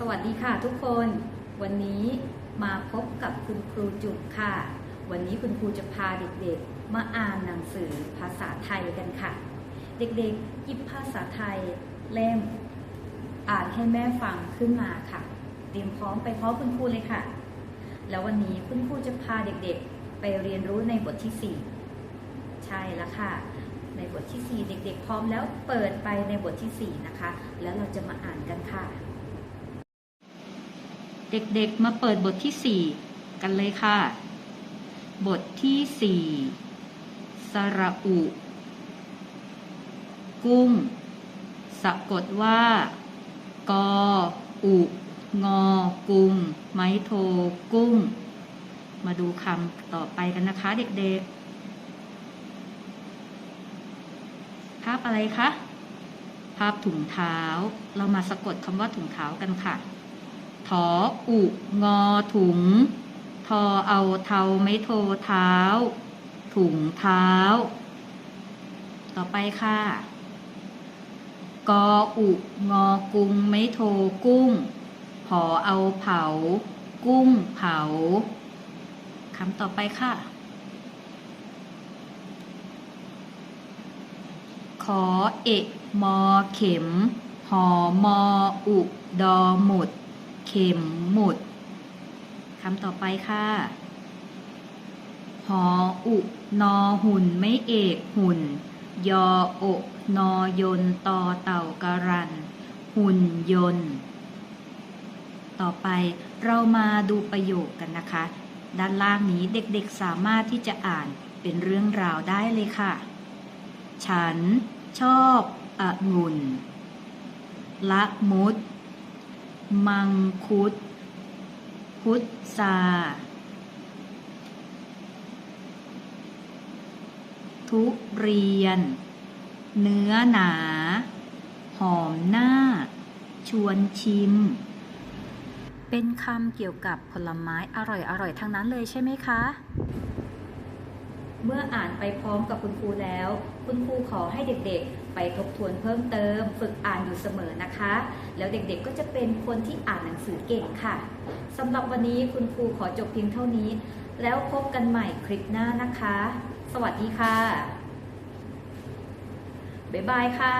สวัสดีค่ะทุกคน วันนี้มาพบกับคุณครูจุ๋มค่ะ วันนี้คุณครูจะพาเด็กๆ มาอ่านหนังสือภาษาไทยกันค่ะ เด็กๆหยิบภาษาไทยเล่ม อ่านให้แม่ฟังขึ้นมาค่ะ เตรียมพร้อมไปพร้อมคุณครูเลยค่ะ แล้ววันนี้คุณครูจะพาเด็กๆ ไปเรียนรู้ในบทที่ 4 ใช่แล้วค่ะในบทที่ 4 เด็ก ๆ พร้อมแล้วเปิดไปในบทที่ 4 นะคะ แล้วเราจะมาอ่านกันค่ะ เด็กๆ มาเปิดบทที่ 4 กันเลยค่ะ บทที่ 4 สระอุ กุ้ง สะกดว่า กอ อุ งอ กุง ไม้โท กุ้ง มาดูคำต่อไปกันนะคะเด็กๆ ภาพอะไรคะ ภาพถุงเท้า เรามาสะกดคำว่าถุงเท้ากันค่ะ ออุงอถุง ทอเอาเทาไม่โทเท้า ถุงเท้า ต่อไปค่ะ กออุงอกุงไม่โทกุ้งหอเอาเผา กุ้งเผาคำต่อไปค่ะขอเอกมอเข็ม หอมออุดอหมุด เข็มหมุดคำต่อไปค่ะ หออุนอหุ่นไม่เอกหุ่น ยออกนอยนตอเต่ากะรัน หุ่นยนต์ ต่อไปเรามาดูประโยคกันนะคะ ด้านล่างนี้เด็กๆสามารถที่จะอ่านเป็นเรื่องราวได้เลยค่ะ ฉันชอบองุ่นละมุด มังคุด พุทธาทุเรียน เนื้อหนา หอมหน้า ชวนชิม เป็นคำเกี่ยวกับผลไม้อร่อยๆ ทั้งนั้นเลยใช่ไหมคะ เมื่ออ่านไปพร้อมกับคุณครูแล้ว คุณครูขอให้เด็กๆ ไปทบทวนเพิ่มเติม ฝึกอ่านอยู่เสมอนะคะ แล้วเด็กๆก็จะเป็นคนที่อ่านหนังสือเก่งค่ะสำหรับวันนี้คุณครูขอจบเพียงเท่านี้ แล้วพบกันใหม่คลิปหน้านะคะ สวัสดีค่ะ บ๊ายบายค่ะ